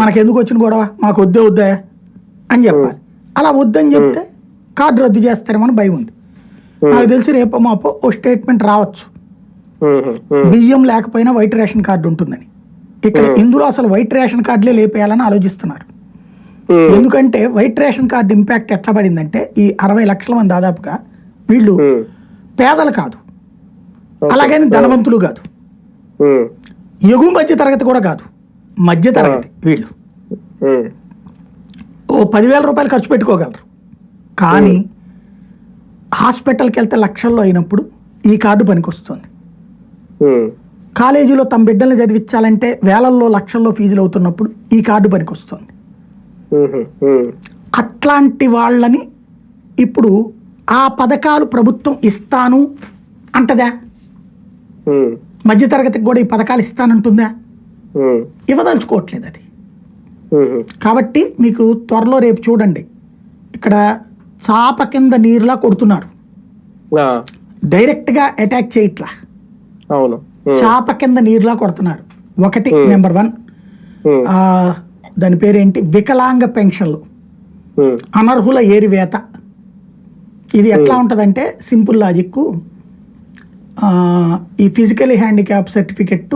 మనకెందుకు వచ్చిన గొడవ? మాకు వద్దే వద్దా అని చెప్పాలి. అలా వద్దని చెప్తే కార్డు రద్దు చేస్తారేమని భయం ఉంది నాకు తెలిసి రేపో మాపో ఓ స్టేట్మెంట్ రావచ్చు. బియ్యం లేకపోయినా వైట్ రేషన్ కార్డు ఉంటుందని. ఇక్కడ ఇందులో అసలు వైట్ రేషన్ కార్డులే లేపేయాలని ఆలోచిస్తున్నారు. ఎందుకంటే వైట్ రేషన్ కార్డు ఇంపాక్ట్ ఎట్లా పడిందంటే ఈ అరవై లక్షల మంది దాదాపుగా వీళ్ళు పేదలు కాదు. అలాగని ధనవంతులు కాదు. ఎగువ మధ్య తరగతి కూడా కాదు. మధ్య తరగతి వీళ్ళు. ఓ పదివేల రూపాయలు ఖర్చు పెట్టుకోగలరు. కానీ హాస్పిటల్కి వెళ్తే లక్షల్లో అయినప్పుడు ఈ కార్డు పనికొస్తుంది. కాలేజీలో తమ బిడ్డల్ని చదివించాలంటే వేలల్లో లక్షల్లో ఫీజులు అవుతున్నప్పుడు ఈ కార్డు పనికొస్తుంది. అట్లాంటి వాళ్ళని ఇప్పుడు ఆ పథకాలు ప్రభుత్వం ఇస్తాను అంటదా? మధ్యతరగతికి కూడా ఈ పథకాలు ఇస్తానంటుందా? ఇవ్వదలుచుకోవట్లేదు అది. కాబట్టి మీకు త్వరలో రేపు చూడండి. ఇక్కడ చాప కింద నీరులా కొడుతున్నారు. డైరెక్ట్గా అటాక్ చేయట్లా. అవును. చాప కింద నీరులా కొడుతున్నారు. ఒకటి నెంబర్ వన్. దాని పేరేంటి? వికలాంగ పెన్షన్లు. అనర్హుల ఏరివేత. ఇది ఎట్లా ఉంటుందంటే సింపుల్ లాజిక్ ఈ ఫిజికలీ హ్యాండిక్యాప్ సర్టిఫికెట్